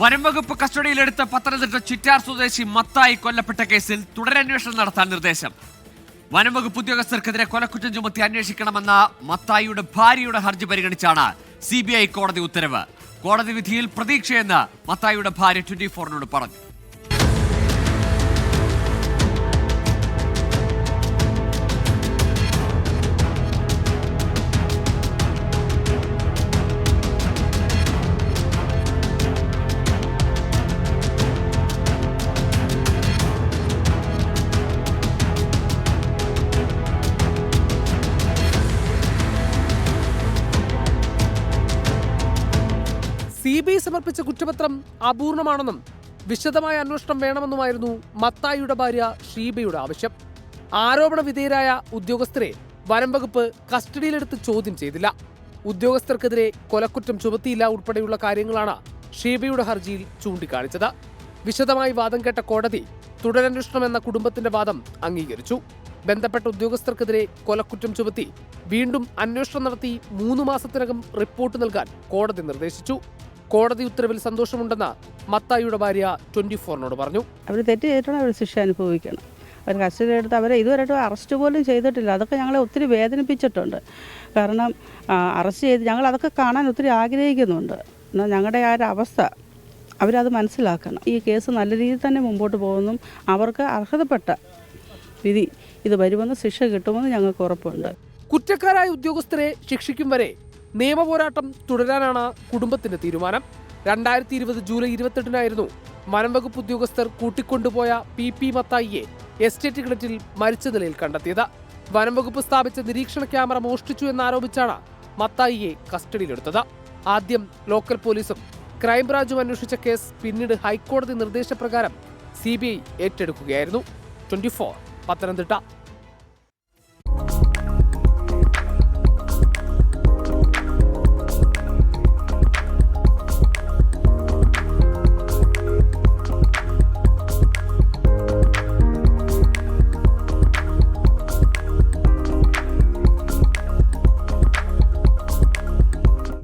വനംവകുപ്പ് കസ്റ്റഡിയിലെടുത്ത പത്തനംതിട്ട ചിറ്റാർ സ്വദേശി മത്തായി കൊല്ലപ്പെട്ട കേസിൽ തുടരന്വേഷണം നടത്താൻ നിർദ്ദേശം. വനംവകുപ്പ് ഉദ്യോഗസ്ഥർക്കെതിരെ കൊലക്കുറ്റം ചുമത്തി അന്വേഷിക്കണമെന്ന മത്തായിയുടെ ഭാര്യയുടെ ഹർജി പരിഗണിച്ചാണ് സി കോടതി ഉത്തരവ്. കോടതി വിധിയിൽ പ്രതീക്ഷയെന്ന് മത്തായിയുടെ ഭാര്യ ട്വന്റി ഫോറിനോട് പറഞ്ഞു. സി ബി ഐ സമർപ്പിച്ച കുറ്റപത്രം അപൂർണമാണെന്നും വിശദമായ അന്വേഷണം വേണമെന്നുമായിരുന്നു മത്തായിയുടെ ഭാര്യ ഷീബയുടെ ആവശ്യം. ആരോപണ വിധേയരായ ഉദ്യോഗസ്ഥരെ വനംവകുപ്പ് കസ്റ്റഡിയിലെടുത്ത് ചോദ്യം ചെയ്തില്ല. ഉദ്യോഗസ്ഥർക്കെതിരെ കൊലക്കുറ്റം ചുമത്തിയില്ല ഉൾപ്പെടെയുള്ള കാര്യങ്ങളാണ് ഷീബയുടെ ഹർജിയിൽ ചൂണ്ടിക്കാണിച്ചത്. വിശദമായി വാദം കേട്ട കോടതി തുടരന്വേഷണം എന്ന കുടുംബത്തിന്റെ വാദം അംഗീകരിച്ചു. ബന്ധപ്പെട്ട ഉദ്യോഗസ്ഥർക്കെതിരെ കൊലക്കുറ്റം ചുമത്തി വീണ്ടും അന്വേഷണം നടത്തി മൂന്ന് മാസത്തിനകം റിപ്പോർട്ട് നൽകാൻ കോടതി നിർദ്ദേശിച്ചു. കോടതി ഉത്തരവിൽ സന്തോഷമുണ്ടെന്ന് മത്തായിയുടെ ഭാര്യ ട്വന്റി ഫോറിനോട് പറഞ്ഞു. അവർ തെറ്റ് ചെയ്തിട്ടുള്ള അവർ ശിക്ഷ അനുഭവിക്കണം അവർ കസ്റ്റഡി എടുത്ത് അവരെ ഇതുവരെയായിട്ടും അറസ്റ്റ് പോലും ചെയ്തിട്ടില്ല. അതൊക്കെ ഞങ്ങളെ ഒത്തിരി വേദനിപ്പിച്ചിട്ടുണ്ട്. കാരണം അറസ്റ്റ് ചെയ്ത് ഞങ്ങൾ അതൊക്കെ കാണാൻ ഒത്തിരി ആഗ്രഹിക്കുന്നുണ്ട്. എന്നാൽ ഞങ്ങളുടെ ആ ഒരു അവസ്ഥ അവരത് മനസ്സിലാക്കണം. ഈ കേസ് നല്ല രീതിയിൽ തന്നെ മുമ്പോട്ട് പോകുന്നു. അവർക്ക് അർഹതപ്പെട്ട വിധി ഇത് വരുമെന്ന് ശിക്ഷ കിട്ടുമെന്ന് ഞങ്ങൾക്ക് ഉറപ്പുണ്ട്. കുറ്റക്കാരായ ഉദ്യോഗസ്ഥരെ ശിക്ഷിക്കും വരെ നിയമപോരാട്ടം തുടരാനാണ് കുടുംബത്തിന്റെ തീരുമാനം. രണ്ടായിരത്തി ഇരുപത് ജൂലൈ ഇരുപത്തെട്ടിനായിരുന്നു വനംവകുപ്പ് ഉദ്യോഗസ്ഥർ കൂട്ടിക്കൊണ്ടുപോയ പി പി മത്തായിയെ എസ്റ്റേറ്റ് കിണറ്റിൽ മരിച്ച നിലയിൽ കണ്ടെത്തിയത്. വനംവകുപ്പ് സ്ഥാപിച്ച നിരീക്ഷണ ക്യാമറ മോഷ്ടിച്ചു എന്നാരോപിച്ചാണ് മത്തായിയെ കസ്റ്റഡിയിലെടുത്തത്. ആദ്യം ലോക്കൽ പോലീസും ക്രൈംബ്രാഞ്ചും അന്വേഷിച്ച കേസ് പിന്നീട് ഹൈക്കോടതി നിർദ്ദേശപ്രകാരം സി ഏറ്റെടുക്കുകയായിരുന്നു. ട്വന്റി പത്തനംതിട്ട.